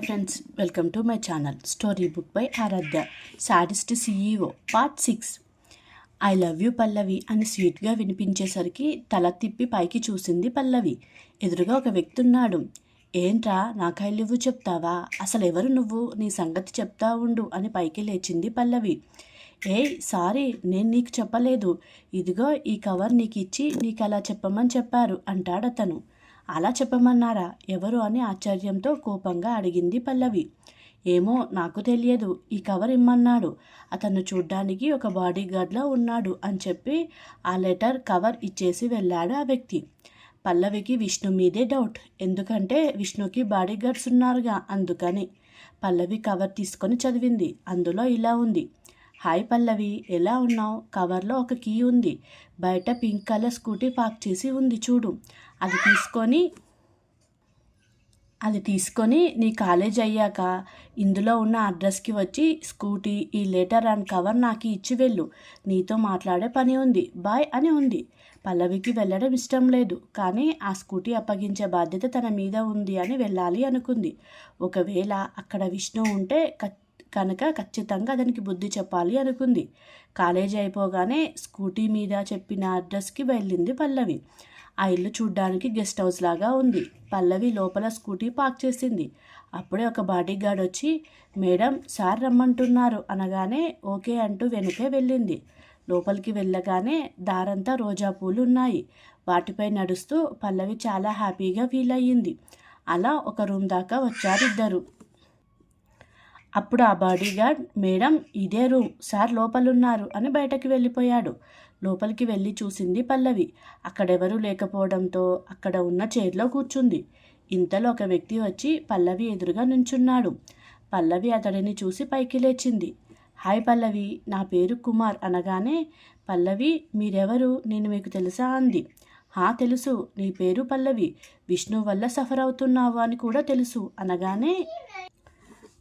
Hi friends. Welcome to my channel. Story book by Aaradhya. Sadist CEO part six. I love you Pallavi అని స్వీట్గా వినిపించేసరికి తల తిప్పి పైకి చూసింది పల్లవి. ఎదురుగా ఒక వ్యక్తి ఉన్నాడు ఏంట్రా నాకు ఐ లవ్ చెప్తావా? అసలు ఎవరు నువ్వు? నీ సంగతి చెప్తా ఉండు అని పైకి లేచింది పల్లవి. ఏయ్ సారీ నేను నీకు చెప్పలేదు. ఇదిగో ఈ కవర్ నీకు ఇచ్చి నీకు అలా చెప్పమని చెప్పారు అంటాడతను. అలా చెప్పమన్నారా? ఎవరు? అని ఆశ్చర్యంతో కోపంగా అడిగింది పల్లవి. ఏమో నాకు తెలియదు. ఈ కవర్ ఇమ్మన్నాడు. అతను చూడ్డానికి ఒక బాడీగార్డ్లో ఉన్నాడు అని చెప్పి ఆ లెటర్ కవర్ ఇచ్చేసి వెళ్ళాడు ఆ వ్యక్తి. పల్లవికి విష్ణు మీదే డౌట్. ఎందుకంటే విష్ణుకి బాడీగార్డ్స్ ఉన్నారుగా అందుకని. పల్లవి కవర్ తీసుకొని చదివింది. అందులో ఇలా ఉంది. హాయ్ పల్లవి ఎలా ఉన్నావు? కవర్లో ఒక కీ ఉంది. బయట పింక్ కలర్ స్కూటీ పార్క్ చేసి ఉంది చూడు. అది తీసుకొని అది తీసుకొని నీ కాలేజ్ అయ్యాక ఇందులో ఉన్న అడ్రస్కి వచ్చి స్కూటీ ఈ లెటర్ అండ్ కవర్ నాకు ఇచ్చి వెళ్ళు. నీతో మాట్లాడే పని ఉంది. బాయ్ అని ఉంది. పల్లవికి వెళ్ళడం ఇష్టం లేదు. కానీ ఆ స్కూటీ అప్పగించే బాధ్యత తన మీద ఉంది అని వెళ్ళాలి అనుకుంది. ఒకవేళ అక్కడ విష్ణు ఉంటే కనుక ఖచ్చితంగా అతనికి బుద్ధి చెప్పాలి అనుకుంది. కాలేజీ అయిపోగానే స్కూటీ మీద చెప్పిన అడ్రస్కి వెళ్ళింది పల్లవి. ఆ ఇల్లు చూడ్డానికి గెస్ట్ హౌస్ లాగా ఉంది. పల్లవి లోపల స్కూటీ పార్క్ చేసింది. అప్పుడే ఒక బాడీ గార్డ్ వచ్చి మేడం సార్ రమ్మంటున్నారు అనగానే ఓకే అంటూ వెనుకే వెళ్ళింది. లోపలికి వెళ్ళగానే దారంతా రోజా పూలు ఉన్నాయి. వాటిపై నడుస్తూ పల్లవి చాలా హ్యాపీగా ఫీల్ అయ్యింది. అలా ఒక రూమ్ దాకా వచ్చారు ఇద్దరు. అప్పుడు ఆ బాడీగార్డ్ మేడం ఇదే రూమ్. సార్ లోపలున్నారు అని బయటకు వెళ్ళిపోయాడు. లోపలికి వెళ్ళి చూసింది పల్లవి. అక్కడెవరూ లేకపోవడంతో అక్కడ ఉన్న చైర్లో కూర్చుంది. ఇంతలో ఒక వ్యక్తి వచ్చి పల్లవి ఎదురుగా నుంచున్నాడు. పల్లవి అతడిని చూసి పైకి లేచింది. హాయ్ పల్లవి నా పేరు కుమార్ అనగానే పల్లవి మీరెవరు? నేను మీకు తెలుసా అంది. హా తెలుసు. నీ పేరు పల్లవి. విష్ణు వల్ల సఫర్ అవుతున్నావు అని కూడా తెలుసు. అనగానే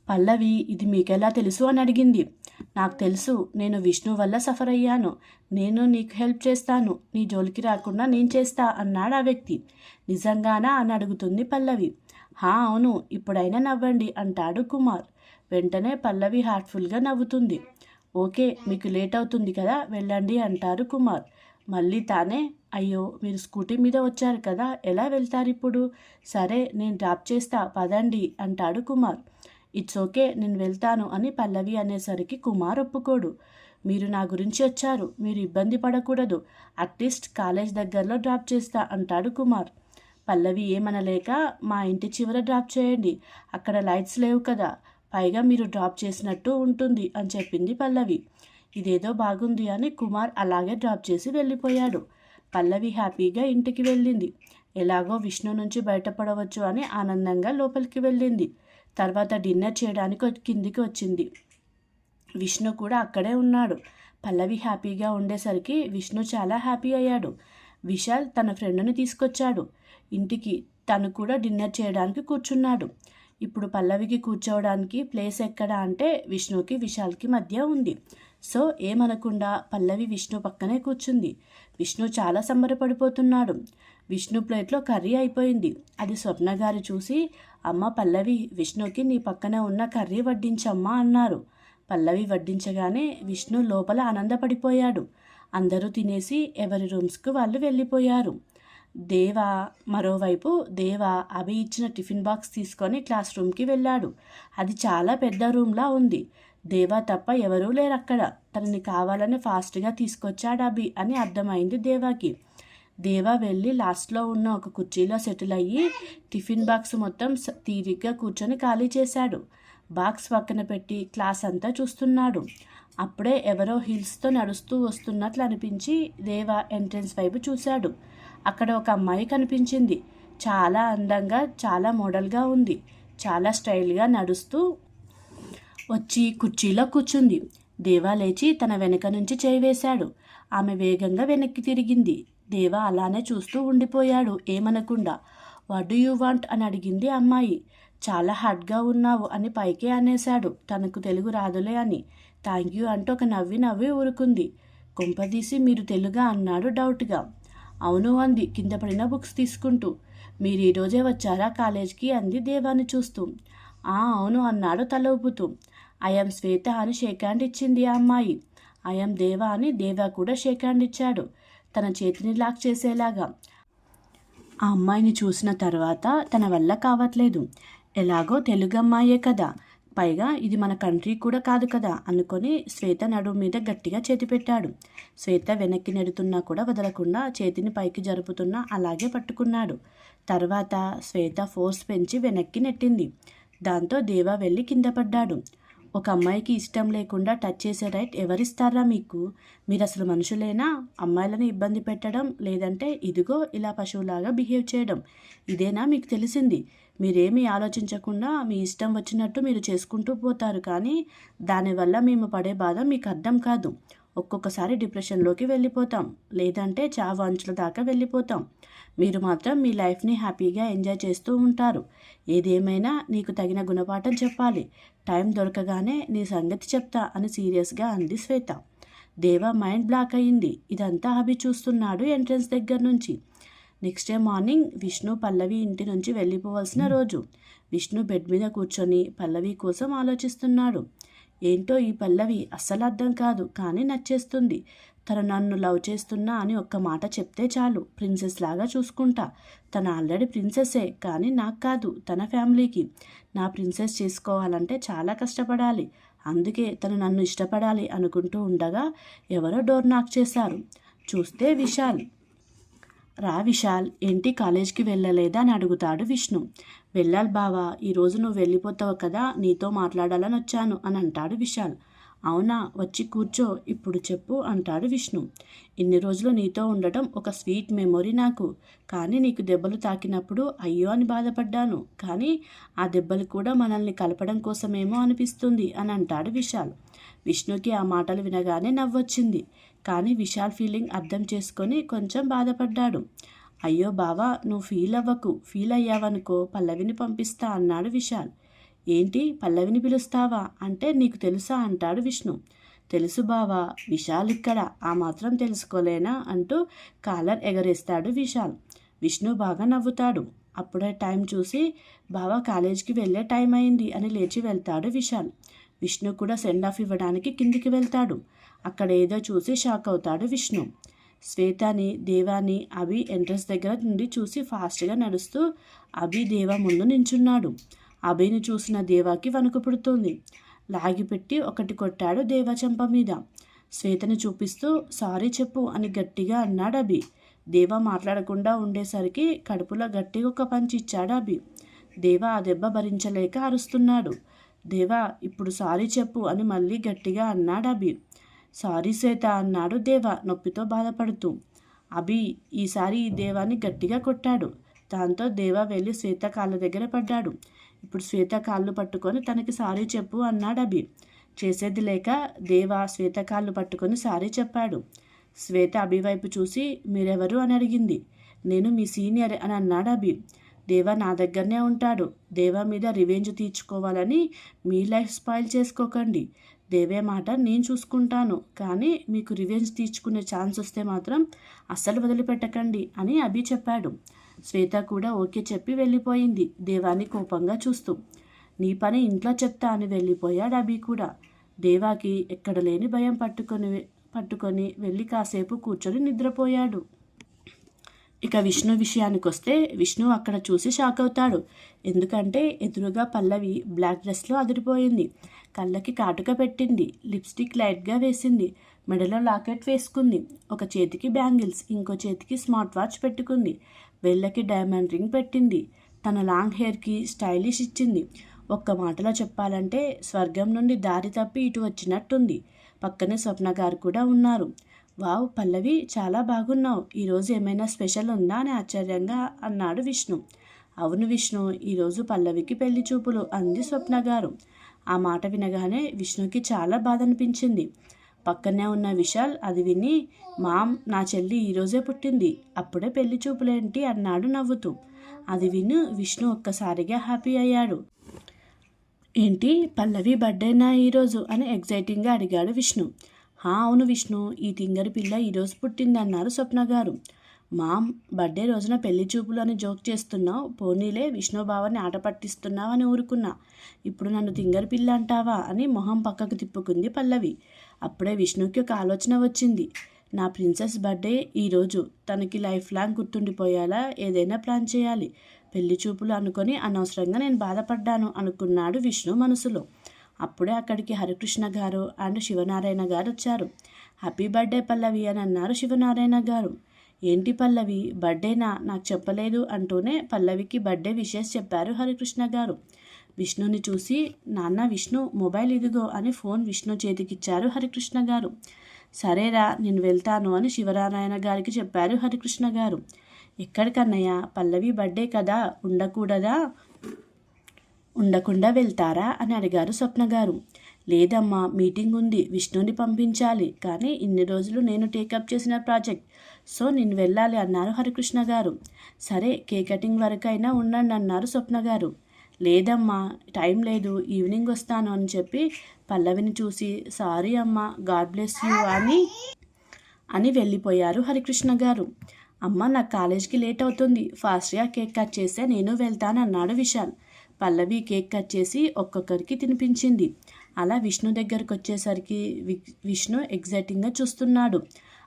పల్లవి ఇది మీకెలా తెలుసు? అని అడిగింది. నాకు తెలుసు నేను విష్ణు వల్ల సఫర్ అయ్యాను నేను నీకు హెల్ప్ చేస్తాను. నీ జోలికి రాకుండా నేను చేస్తా అన్నాడు ఆ వ్యక్తి. నిజంగానా? అని అడుగుతుంది పల్లవి. హా అవును ఇప్పుడైనా నవ్వండి అంటాడు కుమార్. వెంటనే పల్లవి హార్ట్ఫుల్గా నవ్వుతుంది. ఓకే మీకు లేట్ అవుతుంది కదా వెళ్ళండి అంటారు కుమార్. మళ్ళీ తానే అయ్యో మీరు స్కూటీ మీద వచ్చారు కదా ఎలా వెళ్తారు ఇప్పుడు సరే నేను డ్రాప్ చేస్తా పదండి అంటాడు కుమార్. ఇట్స్ ఓకే నేను వెళ్తాను అని పల్లవి అనేసరికి కుమార్ ఒప్పుకోడు. మీరు నా గురించి వచ్చారు మీరు ఇబ్బంది పడకూడదు అట్లీస్ట్ కాలేజ్ దగ్గరలో డ్రాప్ చేస్తా అంటాడు కుమార్. పల్లవి ఏమనలేక మా ఇంటి చివర డ్రాప్ చేయండి అక్కడ లైట్స్ లేవు కదా పైగా మీరు డ్రాప్ చేసినట్టు ఉంటుంది అని చెప్పింది పల్లవి. ఇదేదో బాగుంది అని కుమార్ అలాగే డ్రాప్ చేసి వెళ్ళిపోయాడు. పల్లవి హ్యాపీగా ఇంటికి వెళ్ళింది. ఎలాగో విష్ణు నుంచి బయటపడవచ్చు అని ఆనందంగా లోపలికి వెళ్ళింది. తర్వాత డిన్నర్ చేయడానికి కిందికి వచ్చింది. విష్ణు కూడా అక్కడే ఉన్నాడు. పల్లవి హ్యాపీగా ఉండేసరికి విష్ణు చాలా హ్యాపీ అయ్యాడు. విశాల్ తన ఫ్రెండ్ని తీసుకొచ్చాడు. ఇంటికి తను కూడా డిన్నర్ చేయడానికి కూర్చున్నాడు. ఇప్పుడు పల్లవికి కూర్చోవడానికి ప్లేస్ ఎక్కడ అంటే విష్ణుకి విశాల్కి మధ్య ఉంది. సో ఏమనకుండా పల్లవి విష్ణు పక్కనే కూర్చుంది. విష్ణు చాలా సంబరపడిపోతున్నాడు. విష్ణు ప్లేట్లో కర్రీ అయిపోయింది. అది స్వప్న గారు చూసి అమ్మ పల్లవి విష్ణుకి నీ పక్కన ఉన్న కర్రీ వడ్డించమ్మా అన్నారు. పల్లవి వడ్డించగానే విష్ణు లోపల ఆనందపడిపోయాడు. అందరూ తినేసి ఎవరి రూమ్స్కు వాళ్ళు వెళ్ళిపోయారు. దేవ మరోవైపు దేవ అభి ఇచ్చిన టిఫిన్ బాక్స్ తీసుకొని క్లాస్ రూమ్కి వెళ్ళాడు. అది చాలా పెద్ద రూమ్లా ఉంది. దేవా తప్ప ఎవరూ లేరు అక్కడ తనని కావాలని ఫాస్ట్గా తీసుకొచ్చాడు అభి అని అర్థమైంది దేవాకి. దేవా వెళ్ళి లాస్ట్లో ఉన్న ఒక కుర్చీలో సెటిల్ అయ్యి టిఫిన్ బాక్స్ మొత్తం తీరిగ్గా కూర్చొని ఖాళీ చేశాడు. బాక్స్ పక్కన పెట్టి క్లాస్ అంతా చూస్తున్నాడు. అప్పుడే ఎవరో హిల్స్తో నడుస్తూ వస్తున్నట్లు అనిపించి దేవా ఎంట్రన్స్ వైపు చూశాడు. అక్కడ ఒక అమ్మాయి కనిపించింది. చాలా అందంగా చాలా మోడల్గా ఉంది. చాలా స్టైల్గా నడుస్తూ వచ్చి కుర్చీలో కూర్చుంది. దేవా లేచి తన వెనక నుంచి చేయి వేశాడు. ఆమె వేగంగా వెనక్కి తిరిగింది. దేవా అలానే చూస్తూ ఉండిపోయాడు. ఏమనకుండా వాట్ డూ యూ వాంట్ అని అడిగింది అమ్మాయి. చాలా హార్డ్గా ఉన్నావు అని పైకే అనేశాడు. తనకు తెలుగు రాదులే అని. థ్యాంక్ యూ అంటూ ఒక నవ్వి నవ్వి ఊరుకుంది. కుంపదీసి మీరు తెలుగా అన్నాడు డౌట్గా. అవును అంది. కింద పడిన బుక్స్ తీసుకుంటూ. మీరు ఈరోజే వచ్చారా కాలేజ్కి? అంది దేవాన్ని చూస్తూ. ఆ అవును అన్నాడు తల ఊపుతూ ఐఎమ్ శ్వేత అని షేక్ హ్యాండ్ ఇచ్చింది ఆ అమ్మాయి. ఐఎమ్ దేవా అని దేవా కూడా షేక్ హ్యాండ్ ఇచ్చాడు. తన చేతిని లాక్ చేసేలాగా. ఆ అమ్మాయిని చూసిన తర్వాత తన వల్ల కావట్లేదు. ఎలాగో తెలుగు అమ్మాయే కదా. పైగా ఇది మన కంట్రీ కూడా కాదు కదా అనుకొని శ్వేత నడుము మీద గట్టిగా చేతి పెట్టాడు. శ్వేత వెనక్కి నెడుతున్నా కూడా వదలకుండా చేతిని పైకి జరుపుతున్నా అలాగే పట్టుకున్నాడు. తర్వాత శ్వేత ఫోర్స్ పెంచి వెనక్కి నెట్టింది. దాంతో దేవా వెళ్ళి కింద పడ్డాడు. ఒక అమ్మాయికి ఇష్టం లేకుండా టచ్ చేసే రైట్ ఎవరిస్తారా మీకు? మీరు అసలు మనుషులేనా? అమ్మాయిలను ఇబ్బంది పెట్టడం లేదంటే ఇదిగో ఇలా పశువులాగా బిహేవ్ చేయడం. ఇదేనా మీకు తెలిసింది? మీరేమీ ఆలోచించకుండా మీ ఇష్టం వచ్చినట్టు మీరు చేసుకుంటూ పోతారు కానీ దానివల్ల మేము పడే బాధ మీకు అర్థం కాదు. ఒక్కొక్కసారి డిప్రెషన్లోకి వెళ్ళిపోతాం. లేదంటే చావు అంచుల దాకా వెళ్ళిపోతాం. మీరు మాత్రం మీ లైఫ్ని హ్యాపీగా ఎంజాయ్ చేస్తూ ఉంటారు. ఏదేమైనా నీకు తగిన గుణపాఠం చెప్పాలి. టైం దొరకగానే నీ సంగతి చెప్తా అని సీరియస్గా అంది శ్వేత. దేవ మైండ్ బ్లాక్ అయింది. ఇదంతా అభి చూస్తున్నాడు ఎంట్రన్స్ దగ్గర నుంచి. Next day morning Vishnu Pallavi ఇంటి నుంచి వెళ్ళిపోవాల్సిన రోజు. విష్ణు బెడ్ మీద కూర్చొని పల్లవి కోసం ఆలోచిస్తున్నాడు. ఏంటో ఈ పల్లవి అస్సలు అర్థం కాదు కానీ నచ్చేస్తుంది. తను నన్ను లవ్ చేస్తున్నా అని ఒక్క మాట చెప్తే చాలు ప్రిన్సెస్ లాగా చూసుకుంటా. తను ఆల్రెడీ ప్రిన్సెస్సే కానీ నాకు కాదు తన ఫ్యామిలీకి. నా ప్రిన్సెస్ చేసుకోవాలంటే చాలా కష్టపడాలి. అందుకే తను నన్ను ఇష్టపడాలి అనుకుంటూ ఉండగా ఎవరో డోర్ నాక్ చేశారు. చూస్తే విశాల్. రా విశాల్ ఏంటి కాలేజ్కి వెళ్ళలేదా అని అడుగుతాడు విష్ణు. వెళ్ళాలి బావా ఈరోజు నువ్వు వెళ్ళిపోతావు కదా నీతో మాట్లాడాలని వచ్చాను అని అంటాడు విశాల్. అవునా వచ్చి కూర్చో ఇప్పుడు చెప్పు అంటాడు విష్ణు. ఇన్ని రోజులు నీతో ఉండటం ఒక స్వీట్ మెమొరీ నాకు. కానీ నీకు దెబ్బలు తాకినప్పుడు అయ్యో అని బాధపడ్డాను. కానీ ఆ దెబ్బలు కూడా మనల్ని కలపడం కోసమేమో అనిపిస్తుంది అని అంటాడు విశాల్. విష్ణుకి ఆ మాటలు వినగానే నవ్వొచ్చింది. కానీ విశాల్ ఫీలింగ్ అర్థం చేసుకొని కొంచెం బాధపడ్డాడు. అయ్యో బావా నువ్వు ఫీల్ అవ్వకు ఫీల్ అయ్యావనుకో పల్లవిని పంపిస్తా అన్నాడు విశాల్. ఏంటి పల్లవిని పిలుస్తావా? అంటే నీకు తెలుసా అంటాడు విష్ణు. తెలుసు బావా విశాల్ ఇక్కడ ఆ మాత్రం తెలుసుకోలేనా అంటూ కాలర్ ఎగరేస్తాడు విశాల్. విష్ణు బాగా నవ్వుతాడు. అప్పుడే టైం చూసి బావా కాలేజీకి వెళ్ళే టైం అయింది అని లేచి వెళ్తాడు విశాల్. విష్ణు కూడా సెండ్ ఆఫ్ ఇవ్వడానికి కిందికి వెళ్తాడు. అక్కడ ఏదో చూసి షాక్ అవుతాడు విష్ణు. శ్వేతని దేవాని అభి ఎంట్రన్స్ దగ్గర నుండి చూసి ఫాస్ట్గా నడుస్తూ అభి దేవా ముందు నించున్నాడు. అభిని చూసిన దేవాకి వణుకు పుడుతుంది. లాగిపెట్టి ఒకటి కొట్టాడు దేవా చెంప మీద. శ్వేతని చూపిస్తూ సారీ చెప్పు అని గట్టిగా అన్నాడు అభి. దేవా మాట్లాడకుండా ఉండేసరికి కడుపులో గట్టిగా ఒక పంచి ఇచ్చాడు అభి. దేవా ఆ దెబ్బ భరించలేక అరుస్తున్నాడు. దేవా ఇప్పుడు సారీ చెప్పు అని మళ్ళీ గట్టిగా అన్నాడు అభి. సారీ శ్వేత అన్నాడు దేవా నొప్పితో బాధపడుతూ. అభి ఈసారి ఈ దేవాన్ని గట్టిగా కొట్టాడు. దాంతో దేవా వెళ్ళి శ్వేత కాళ్ళ దగ్గర పడ్డాడు. ఇప్పుడు శ్వేత కాళ్ళు పట్టుకొని తనకి సారీ చెప్పు అన్నాడు అభి. చేసేది లేక దేవా శ్వేత కాళ్ళు పట్టుకొని సారీ చెప్పాడు. శ్వేత అభి వైపు చూసి మీరెవరు? అని అడిగింది. నేను మీ సీనియర్ అని అన్నాడు అభి. దేవా నా దగ్గరనే ఉంటాడు. దేవా మీద రివెంజ్ తీర్చుకోవాలని మీ లైఫ్ స్పాయిల్ చేసుకోకండి. దేవే మాట నేను చూసుకుంటాను. కానీ మీకు రివెంజ్ తీర్చుకునే ఛాన్స్ వస్తే మాత్రం అస్సలు వదిలిపెట్టకండి అని అభి చెప్పాడు. శ్వేత కూడా ఓకే చెప్పి వెళ్ళిపోయింది. దేవాని కోపంగా చూస్తూ నీ పని ఇంట్లో చెప్తా అని వెళ్ళిపోయాడు అభి కూడా. దేవాకి ఎక్కడ లేని భయం పట్టుకొని పట్టుకొని వెళ్ళి కాసేపు కూర్చొని నిద్రపోయాడు. ఇక విష్ణు విషయానికి వస్తే విష్ణు అక్కడ చూసి షాక్ అవుతాడు ఎందుకంటే ఎదురుగా పల్లవి బ్లాక్ డ్రెస్లో అదిరిపోయింది. కళ్ళకి కాటుక పెట్టింది. లిప్స్టిక్ లైట్గా వేసింది. మెడలో లాకెట్ వేసుకుంది. ఒక చేతికి బ్యాంగిల్స్ ఇంకో చేతికి స్మార్ట్ వాచ్ పెట్టుకుంది. వేళ్ళకి డైమండ్ రింగ్ పెట్టింది. తన లాంగ్ హెయిర్కి స్టైలిష్ ఇచ్చింది. ఒక్క మాటలో చెప్పాలంటే స్వర్గం నుండి దారి తప్పి ఇటు వచ్చినట్టుంది. పక్కనే స్వప్న గారు కూడా ఉన్నారు. వావ్ పల్లవి చాలా బాగున్నావు. ఈరోజు ఏమైనా స్పెషల్ ఉందా? అని ఆశ్చర్యంగా అన్నాడు విష్ణు. అవును విష్ణు ఈరోజు పల్లవికి పెళ్ళి చూపులు అంది స్వప్న గారు. ఆ మాట వినగానే విష్ణుకి చాలా బాధ అనిపించింది పక్కనే ఉన్న విశాల్ అది విని మామ్ నా చెల్లి ఈరోజే పుట్టింది. అప్పుడే పెళ్ళి చూపులేంటి? అన్నాడు నవ్వుతూ. అది విను విష్ణు ఒక్కసారిగా హ్యాపీ అయ్యాడు. ఏంటి? పల్లవి బర్త్డేనా ఈరోజు అని ఎగ్జైటింగ్గా అడిగాడు విష్ణు. హా అవును విష్ణు. ఈ తింగరి పిల్ల ఈరోజు పుట్టిందన్నారు స్వప్న గారు. మామ్ బర్త్డే రోజున పెళ్ళి చూపులు అని జోక్ చేస్తున్నావు పోనీలే విష్ణుభావాన్ని ఆట పట్టిస్తున్నావు అని ఊరుకున్నా. ఇప్పుడు నన్ను తింగరి పిల్ల అంటావా అని మొహం పక్కకు తిప్పుకుంది పల్లవి. అప్పుడే విష్ణుకి ఒక ఆలోచన వచ్చింది. నా ప్రిన్సెస్ బర్త్డే ఈరోజు తనకి లైఫ్ లాంగ్ గుర్తుండిపోయేలా ఏదైనా ప్లాన్ చేయాలి. పెళ్ళి చూపులు అనుకొని అనవసరంగా నేను బాధపడ్డాను అనుకున్నాడు విష్ణు మనసులో. అప్పుడే అక్కడికి హరికృష్ణ గారు అండ్ శివనారాయణ గారు వచ్చారు. హ్యాపీ బర్త్డే పల్లవి అని అన్నారు శివనారాయణ గారు. ఏంటి పల్లవి? బర్త్డేనా? నాకు చెప్పలేదు అంటూనే పల్లవికి బర్త్డే విషెస్ చెప్పారు హరికృష్ణ గారు. విష్ణుని చూసి నాన్న విష్ణు మొబైల్ ఇదిగో అని ఫోన్ విష్ణు చేతికిచ్చారు హరికృష్ణ గారు. సరేరా నేను వెళ్తాను అని శివనారాయణ గారికి చెప్పారు హరికృష్ణ గారు. ఎక్కడికన్నయ్య పల్లవి బర్త్డే కదా ఉండకూడదా? ఉండకుండా వెళ్తారా? అని అడిగారు స్వప్న గారు. లేదమ్మా మీటింగ్ ఉంది విష్ణుని పంపించాలి. కానీ ఇన్ని రోజులు నేను టేకప్ చేసిన ప్రాజెక్ట్. సో నేను వెళ్ళాలి అన్నారు హరికృష్ణ గారు. సరే కేక్ కటింగ్ వరకైనా ఉండండి అన్నారు స్వప్న గారు. లేదమ్మా టైం లేదు ఈవినింగ్ వస్తాను అని చెప్పి పల్లవిని చూసి సారీ అమ్మా గాడ్ బ్లెస్ యూ అని అని వెళ్ళిపోయారు హరికృష్ణ గారు. అమ్మ నా కాలేజ్కి లేట్ అవుతుంది ఫాస్ట్గా కేక్ కట్ చేస్తే నేను వెళ్తానన్నాడు విశాల్. పల్లవి కేక్ కట్ చేసి ఒక్కొక్కరికి తినిపించింది. అలా విష్ణు దగ్గరకు వచ్చేసరికి విష్ణు ఎగ్జైటింగ్గా చూస్తున్నాడు.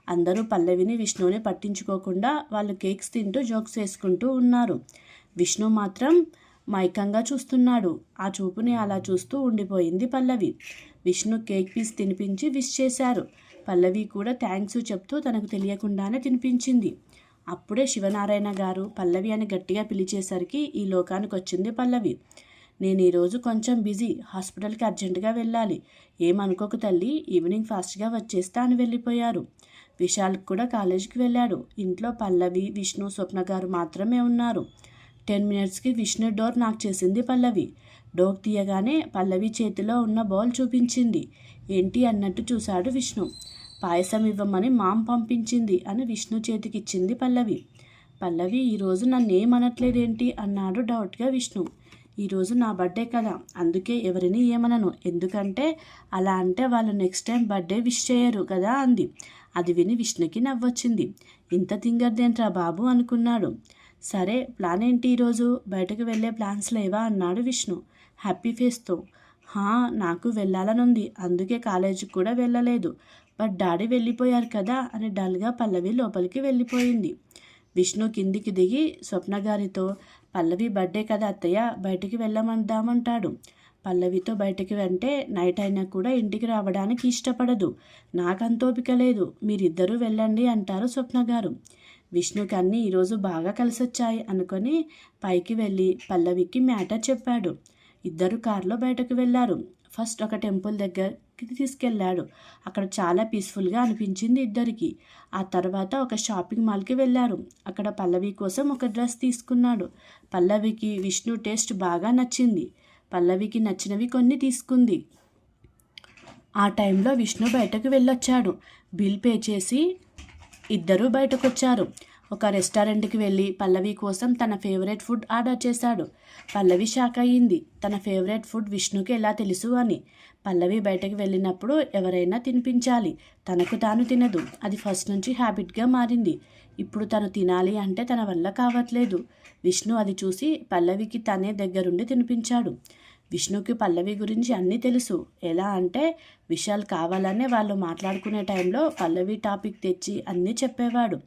అందరూ పల్లవిని విష్ణుని పట్టించుకోకుండా వాళ్ళు కేక్స్ తింటూ జోక్స్ వేసుకుంటూ ఉన్నారు. విష్ణు మాత్రం మైకంగా చూస్తున్నాడు. ఆ చూపుని అలా చూస్తూ ఉండిపోయింది పల్లవి. విష్ణు కేక్ పీస్ తినిపించి విష్ చేశారు. పల్లవి కూడా థ్యాంక్స్ చెప్తూ తనకు తెలియకుండానే తినిపించింది. అప్పుడే శివనారాయణ గారు పల్లవి అని గట్టిగా పిలిచేసరికి ఈ లోకానికి వచ్చింది పల్లవి. నేను ఈరోజు కొంచెం బిజీ హాస్పిటల్కి అర్జెంటుగా వెళ్ళాలి. ఏమనుకోకు తల్లి ఈవినింగ్ ఫాస్ట్గా వచ్చేస్తా అని వెళ్ళిపోయారు. విశాల్ కూడా కాలేజీకి వెళ్ళాడు. ఇంట్లో పల్లవి విష్ణు స్వప్న గారు మాత్రమే ఉన్నారు. టెన్ మినిట్స్కి విష్ణు డోర్ నాకు చేసింది పల్లవి. డోర్ తీయగానే పల్లవి చేతిలో ఉన్న బాల్ చూపించింది. ఏంటి అన్నట్టు చూశాడు విష్ణు. పాయసం ఇవ్వమని మాం పంపించింది అని విష్ణు చేతికిచ్చింది పల్లవి. పల్లవి ఈరోజు నన్నేమనట్లేదేంటి? అన్నాడు డౌట్గా విష్ణు. ఈరోజు నా బర్త్డే కదా అందుకే ఎవరిని ఏమనను. ఎందుకంటే అలా అంటే వాళ్ళు నెక్స్ట్ టైం బర్త్డే విష్ చేయరు కదా అంది. అది విని విష్ణుకి నవ్వొచ్చింది. ఇంత తింగర్దేంట్రా బాబు అనుకున్నాడు. సరే ప్లాన్ ఏంటి ఈరోజు బయటకు వెళ్ళే ప్లాన్స్ లేవా? అన్నాడు విష్ణు. హ్యాపీ ఫేస్తో. హా నాకు వెళ్ళాలనుంది. అందుకే కాలేజీకి కూడా వెళ్ళలేదు. బట్ డాడీ వెళ్ళిపోయారు కదా అని డల్గా పల్లవి లోపలికి వెళ్ళిపోయింది. విష్ణు కిందికి దిగి స్వప్న గారితో పల్లవి బర్త్డే కదా అత్తయ్య బయటికి వెళ్ళమందామంటాడు. పల్లవితో బయటికి వెంటే నైట్ అయినా కూడా ఇంటికి రావడానికి ఇష్టపడదు. నాకంతోపిక లేదు. మీరిద్దరూ వెళ్ళండి అంటారు స్వప్న గారు. విష్ణుకి అన్నీ ఈరోజు బాగా కలిసొచ్చాయి అనుకొని పైకి వెళ్ళి పల్లవికి మ్యాటర్ చెప్పాడు. ఇద్దరు కారులో బయటకు వెళ్ళారు. ఫస్ట్ ఒక టెంపుల్ దగ్గరికి తీసుకెళ్ళాడు. అక్కడ చాలా పీస్ఫుల్గా అనిపించింది ఇద్దరికి. ఆ తర్వాత ఒక షాపింగ్ మాల్కి వెళ్ళారు. అక్కడ పల్లవి కోసం ఒక డ్రెస్ తీసుకున్నాడు. పల్లవికి విష్ణు టేస్ట్ బాగా నచ్చింది. పల్లవికి నచ్చినవి కొన్ని తీసుకుంది. ఆ టైంలో విష్ణు బయటకు వెళ్ళొచ్చాడు. బిల్ పే చేసి ఇద్దరూ బయటకొచ్చారు. ఒక రెస్టారెంట్కి వెళ్ళి పల్లవి కోసం తన ఫేవరెట్ ఫుడ్ ఆర్డర్ చేశాడు. పల్లవి షాక్ అయ్యింది. తన ఫేవరెట్ ఫుడ్ విష్ణుకి ఎలా తెలుసు అని. పల్లవి బయటకు వెళ్ళినప్పుడు ఎవరైనా తినిపించాలి. తనకు తాను తినదు. అది ఫస్ట్ నుంచి హ్యాబిట్గా మారింది. ఇప్పుడు తను తినాలి అంటే తన వల్ల కావట్లేదు. విష్ణు అది చూసి పల్లవికి తనే దగ్గరుండి తినిపించాడు. విష్ణుకి పల్లవి గురించి అన్నీ తెలుసు. ఎలా అంటే విషయాలు కావాలనే వాళ్ళు మాట్లాడుకునే టైంలో పల్లవి టాపిక్ తెచ్చి అన్నీ చెప్పేవాడు.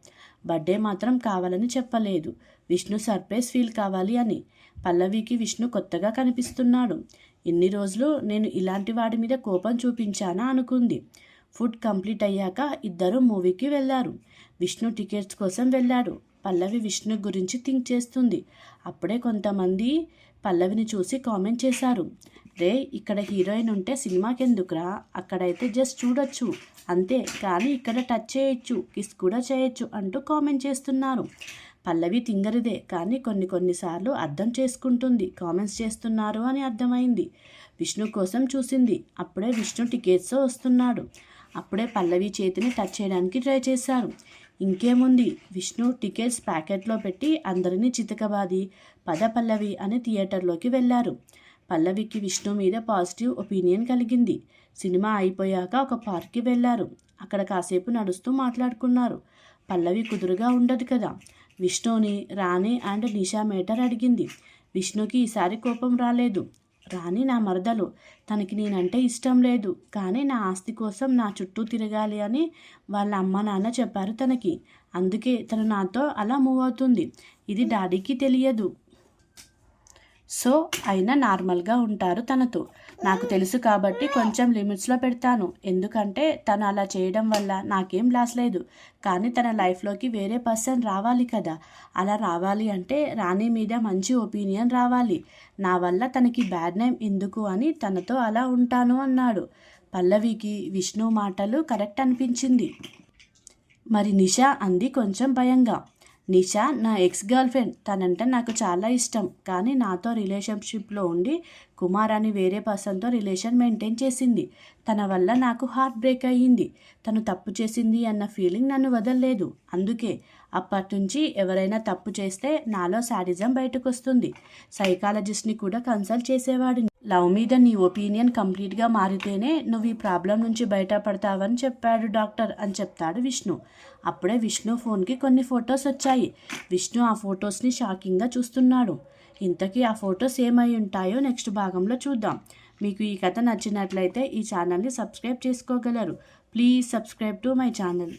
బర్త్డే మాత్రం కావాలని చెప్పలేదు. విష్ణు సర్ప్రైజ్ ఫీల్ కావాలి అని. పల్లవికి విష్ణు కొత్తగా కనిపిస్తున్నాడు. ఇన్ని రోజులు నేను ఇలాంటి వాడి మీద కోపం చూపించానా అనుకుంది. ఫుడ్ కంప్లీట్ అయ్యాక ఇద్దరు మూవీకి వెళ్ళారు. విష్ణు టికెట్స్ కోసం వెళ్ళాడు. పల్లవి విష్ణు గురించి థింక్ చేస్తుంది. అప్పుడే కొంతమంది పల్లవిని చూసి కామెంట్ చేశారు. రే ఇక్కడ హీరోయిన్ ఉంటే సినిమాకి ఎందుకురా అక్కడైతే జస్ట్ చూడొచ్చు. అంతే కానీ ఇక్కడ టచ్ చేయొచ్చు కిస్ కూడా చేయొచ్చు అంటూ కామెంట్ చేస్తున్నారు. పల్లవి తింగరిదే కానీ కొన్ని కొన్నిసార్లు అర్థం చేసుకుంటుంది కామెంట్స్ చేస్తున్నారు అని అర్థమైంది. విష్ణు కోసం చూసింది అప్పుడే విష్ణు టికెట్స్ వస్తున్నాడు. అప్పుడే పల్లవి చేతిని టచ్ చేయడానికి ట్రై చేశారు. ఇంకేముంది విష్ణు టికెట్స్ ప్యాకెట్లో పెట్టి అందరినీ చితకబాది పద పల్లవి అని థియేటర్లోకి వెళ్ళారు. పల్లవికి విష్ణు మీద పాజిటివ్ ఒపీనియన్ కలిగింది. సినిమా అయిపోయాక ఒక పార్క్కి వెళ్ళారు అక్కడ కాసేపు నడుస్తూ మాట్లాడుకున్నారు. పల్లవి కుదురుగా ఉండదు కదా. విష్ణుని రాణి అండ్ నిషా మేటర్ అడిగింది. విష్ణుకి ఈసారి కోపం రాలేదు. రాణి నా మరదలు తనకి నేనంటే ఇష్టం లేదు. కానీ నా ఆస్తి కోసం నా చుట్టూ తిరగాలి అని వాళ్ళ అమ్మ నాన్న చెప్పారు తనకి. అందుకే తను నాతో అలా మూవ్ అవుతుంది. ఇది డాడీకి తెలియదు. సో అయినా నార్మల్గా ఉంటారు తనతో. నాకు తెలుసు కాబట్టి కొంచెం లిమిట్స్లో పెడతాను. ఎందుకంటే తను అలా చేయడం వల్ల నాకేం లాస్ లేదు. కానీ తన లైఫ్లోకి వేరే పర్సన్ రావాలి కదా. అలా రావాలి అంటే రాణి మీద మంచి ఒపీనియన్ రావాలి. నా వల్ల తనకి బ్యాడ్ నేమ్ ఎందుకు అని తనతో అలా ఉంటాను అన్నాడు. పల్లవికి విష్ణు మాటలు కరెక్ట్ అనిపించింది. మరి నిషా అంది కొంచెం భయంగా. నిషా నా ఎక్స్ గర్ల్ ఫ్రెండ్ తనంటే నాకు చాలా ఇష్టం. కానీ నాతో రిలేషన్షిప్లో ఉండి కుమార్ అని వేరే పర్సన్తో రిలేషన్ మెయింటైన్ చేసింది. తన వల్ల నాకు హార్ట్ బ్రేక్ అయ్యింది. తను తప్పు చేసింది అన్న ఫీలింగ్ నన్ను వదలలేదు. అందుకే అప్పటి నుంచి ఎవరైనా తప్పు చేస్తే నాలో శాడిజం బయటకు వస్తుంది సైకాలజిస్ట్ని కూడా కన్సల్ట్ చేసేవాడిని. లవ్ మీద నీ ఒపీనియన్ కంప్లీట్గా మారితేనే నువ్వు ఈ ప్రాబ్లం నుంచి బయటపడతావని చెప్పాడు డాక్టర్ అని చెప్తాడు విష్ణు. అప్పుడే విష్ణు ఫోన్కి కొన్ని ఫొటోస్ వచ్చాయి. విష్ణు ఆ ఫొటోస్ని షాకింగ్గా చూస్తున్నాడు. ఇంతకీ ఆ ఫొటోస్ ఏమై ఉంటాయో నెక్స్ట్ భాగంలో చూద్దాం. మీకు ఈ కథ నచ్చినట్లయితే ఈ ఛానల్ని సబ్స్క్రైబ్ చేసుకోగలరు. Please subscribe to my channel.